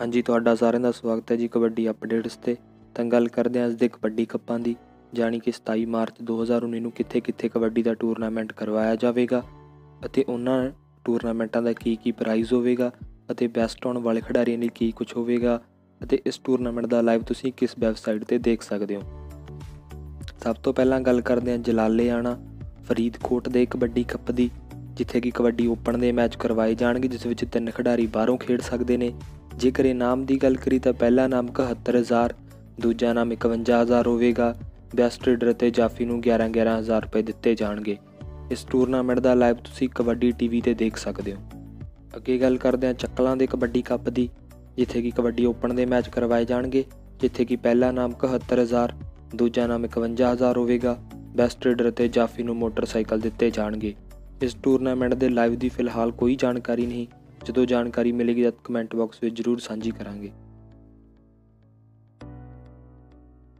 ਹਾਂਜੀ, ਤੁਹਾਡਾ ਸਾਰਿਆਂ ਦਾ ਸਵਾਗਤ ਹੈ ਜੀ ਕਬੱਡੀ ਅਪਡੇਟਸ ਤੇ। ਤਾਂ ਗੱਲ ਕਰਦੇ ਹਾਂ ਅੱਜ ਦੇ ਕਬੱਡੀ ਕੱਪਾਂ ਦੀ ਜਾਣੀ ਕਿ 27 ਮਾਰਚ 2019 ਨੂੰ ਕਿੱਥੇ-ਕਿੱਥੇ ਕਬੱਡੀ ਦਾ ਟੂਰਨਾਮੈਂਟ ਕਰਵਾਇਆ ਜਾਵੇਗਾ ਅਤੇ ਉਹਨਾਂ ਟੂਰਨਾਮੈਂਟਾਂ ਦਾ ਕੀ ਕੀ ਪ੍ਰਾਈਜ਼ ਹੋਵੇਗਾ ਅਤੇ ਬੈਸਟ ਆਉਣ ਵਾਲੇ ਖਿਡਾਰੀਆਂ ਲਈ ਕੀ ਕੁਝ ਹੋਵੇਗਾ ਅਤੇ ਇਸ ਟੂਰਨਾਮੈਂਟ ਦਾ ਲਾਈਵ ਤੁਸੀਂ ਕਿਸ ਵੈਬਸਾਈਟ ਤੇ ਦੇਖ ਸਕਦੇ ਹੋ। ਸਭ ਤੋਂ ਪਹਿਲਾਂ ਗੱਲ ਕਰਦੇ ਹਾਂ ਜਲਾਲਿਆਣਾ ਫਰੀਦਕੋਟ ਦੇ ਕਬੱਡੀ ਕੱਪ ਦੀ, ਜਿੱਥੇ ਕਿ ਕਬੱਡੀ ਓਪਨ ਦੇ ਮੈਚ ਕਰਵਾਏ ਜਾਣਗੇ, ਜਿਸ ਵਿੱਚ ਤਿੰਨ ਖਿਡਾਰੀ ਬਾਹਰੋਂ ਖੇਡ ਸਕਦੇ ਨੇ। ਜੇਕਰ ਇਨਾਮ ਦੀ ਗੱਲ ਕਰੀ ਤਾਂ ਪਹਿਲਾ ਇਨਾਮ 71000 ਦੂਜਾ ਇਨਾਮ 51000 ਹੋਵੇਗਾ। ਬੈਸਟ ਰੀਡਰ ਤੇ ਜਾਫੀ ਨੂੰ 11-11000 ਰੁਪਏ ਦਿੱਤੇ ਜਾਣਗੇ। ਇਸ ਟੂਰਨਾਮੈਂਟ ਦਾ ਲਾਈਵ ਤੁਸੀਂ ਕਬੱਡੀ ਟੀਵੀ ਤੇ ਦੇਖ ਸਕਦੇ ਹੋ। ਅੱਗੇ ਗੱਲ ਕਰਦੇ ਹਾਂ ਚੱਕਲਾਂ ਦੇ ਕਬੱਡੀ ਕੱਪ ਦੀ, ਜਿੱਥੇ ਕਿ ਕਬੱਡੀ ਓਪਨ ਦੇ ਮੈਚ ਕਰਵਾਏ ਜਾਣਗੇ, ਜਿੱਥੇ ਕਿ ਪਹਿਲਾ ਇਨਾਮ 71000 ਦੂਜਾ ਇਨਾਮ 51000 ਹੋਵੇਗਾ। ਬੈਸਟ ਰੀਡਰ ਤੇ ਜਾਫੀ ਨੂੰ ਮੋਟਰਸਾਈਕਲ ਦਿੱਤੇ ਜਾਣਗੇ। ਇਸ ਟੂਰਨਾਮੈਂਟ ਦੇ ਲਾਈਵ ਦੀ ਫਿਲਹਾਲ ਕੋਈ ਜਾਣਕਾਰੀ ਨਹੀਂ। ਜਦੋਂ ਜਾਣਕਾਰੀ ਮਿਲੇਗੀ ਤਾਂ ਕਮੈਂਟ ਬਾਕਸ ਵਿੱਚ ਜ਼ਰੂਰ ਸਾਂਝੀ ਕਰਾਂਗੇ।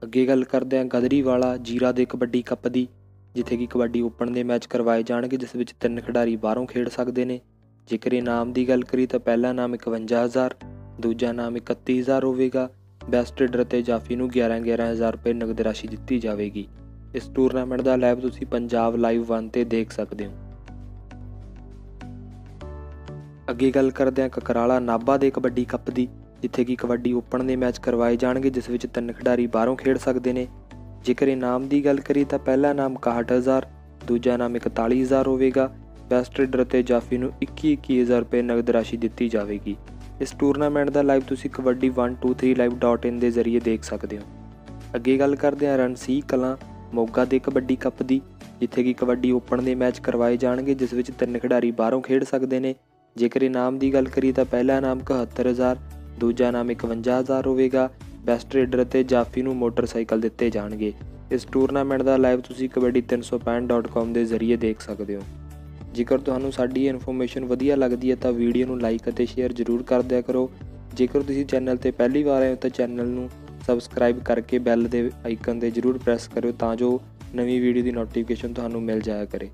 ਅੱਗੇ ਗੱਲ ਕਰਦੇ ਹਾਂ ਗਦਰੀ ਵਾਲਾ ਜੀਰਾ ਦੇ ਕਬੱਡੀ ਕੱਪ ਦੀ, ਜਿੱਥੇ ਕਿ ਕਬੱਡੀ ਓਪਨ ਦੇ ਮੈਚ ਕਰਵਾਏ ਜਾਣਗੇ, ਜਿਸ ਵਿੱਚ ਤਿੰਨ ਖਿਡਾਰੀ ਬਾਹਰੋਂ ਖੇਡ ਸਕਦੇ ਨੇ। ਜੇਕਰ ਇਨਾਮ ਦੀ ਗੱਲ ਕਰੀ ਤਾਂ ਪਹਿਲਾ ਨਾਮ 51000 ਦੂਜਾ ਨਾਮ 31000 ਹੋਵੇਗਾ। ਬੈਸਟ ਰੀਡਰ ਤੇ ਜਾਫੀ ਨੂੰ 11-11000 ਰੁਪਏ ਨਗਦ ਰਾਸ਼ੀ ਦਿੱਤੀ ਜਾਵੇਗੀ। ਇਸ ਟੂਰਨਾਮੈਂਟ ਦਾ ਲਾਈਵ ਤੁਸੀਂ ਪੰਜਾਬ ਲਾਈਵ 1 ਤੇ ਦੇਖ ਸਕਦੇ ਹੋ। ਅੱਗੇ ਗੱਲ ਕਰਦੇ ਹਾਂ ਕਕਰਾਲਾ ਨਾਬਾ ਦੇ ਕਬੱਡੀ ਕੱਪ ਦੀ, ਜਿੱਥੇ ਕਿ ਕਬੱਡੀ ਓਪਨ ਦੇ ਮੈਚ ਕਰਵਾਏ ਜਾਣਗੇ, ਜਿਸ ਵਿੱਚ ਤਿੰਨ ਖਿਡਾਰੀ ਬਾਹਰੋਂ ਖੇਡ ਸਕਦੇ ਨੇ। ਜੇਕਰ ਇਨਾਮ ਦੀ ਗੱਲ ਕਰੀ ਤਾਂ ਪਹਿਲਾ ਨਾਮ 61000 ਦੂਜਾ ਨਾਮ 41000 ਹੋਵੇਗਾ। ਬੈਸਟ ਰੀਡਰ ਤੇ ਜਾਫੀ ਨੂੰ 21-21000 ਰੁਪਏ ਨਗਦ ਰਾਸ਼ੀ ਦਿੱਤੀ ਜਾਵੇਗੀ। ਇਸ ਟੂਰਨਾਮੈਂਟ ਦਾ ਲਾਈਵ ਤੁਸੀਂ ਕਬੱਡੀ 123live.in ਦੇ ਜ਼ਰੀਏ ਦੇਖ ਸਕਦੇ ਹੋ। ਅੱਗੇ ਗੱਲ ਕਰਦੇ ਹਾਂ ਰਣਸੀ ਕਲਾਂ ਮੋਗਾ ਦੇ ਕਬੱਡੀ ਕੱਪ ਦੀ, ਜਿੱਥੇ ਕਿ ਕਬੱਡੀ ਓਪਨ ਦੇ ਮੈਚ ਕਰਵਾਏ ਜਾਣਗੇ, ਜਿਸ ਵਿੱਚ ਤਿੰਨ ਖਿਡਾਰੀ ਬਾਹਰੋਂ ਖੇਡ ਸਕਦੇ ਨੇ। ਜੇਕਰ ਇਨਾਮ ਦੀ ਗੱਲ ਕਰੀ ਤਾਂ ਪਹਿਲਾ ਇਨਾਮ 71000 ਦੂਜਾ ਇਨਾਮ 51000 ਹੋਵੇਗਾ। ਬੈਸਟ ਰੇਡਰ ਅਤੇ ਜਾਫੀ ਨੂੰ ਮੋਟਰਸਾਈਕਲ ਦਿੱਤੇ ਜਾਣਗੇ। ਇਸ ਟੂਰਨਾਮੈਂਟ ਦਾ ਲਾਈਵ ਤੁਸੀਂ kabaddi365.com ਦੇ ਜ਼ਰੀਏ ਦੇਖ ਸਕਦੇ ਹੋ। ਜੇਕਰ ਤੁਹਾਨੂੰ ਸਾਡੀ ਇਨਫੋਰਮੇਸ਼ਨ ਵਧੀਆ ਲੱਗਦੀ ਹੈ ਤਾਂ ਵੀਡੀਓ ਨੂੰ ਲਾਈਕ ਅਤੇ ਸ਼ੇਅਰ ਜ਼ਰੂਰ ਕਰ ਦਿਆ ਕਰੋ। ਜੇਕਰ ਤੁਸੀਂ ਚੈਨਲ ਤੇ ਪਹਿਲੀ ਵਾਰ ਆਏ ਹੋ ਤਾਂ ਚੈਨਲ ਨੂੰ ਸਬਸਕ੍ਰਾਈਬ ਕਰਕੇ ਬੈਲ ਦੇ ਆਈਕਨ ਤੇ ਜ਼ਰੂਰ ਪ੍ਰੈਸ ਕਰਿਓ ਤਾਂ ਜੋ ਨਵੀਂ ਵੀਡੀਓ ਦੀ ਨੋਟੀਫਿਕੇਸ਼ਨ ਤੁਹਾਨੂੰ ਮਿਲ ਜਾਇਆ ਕਰੇ।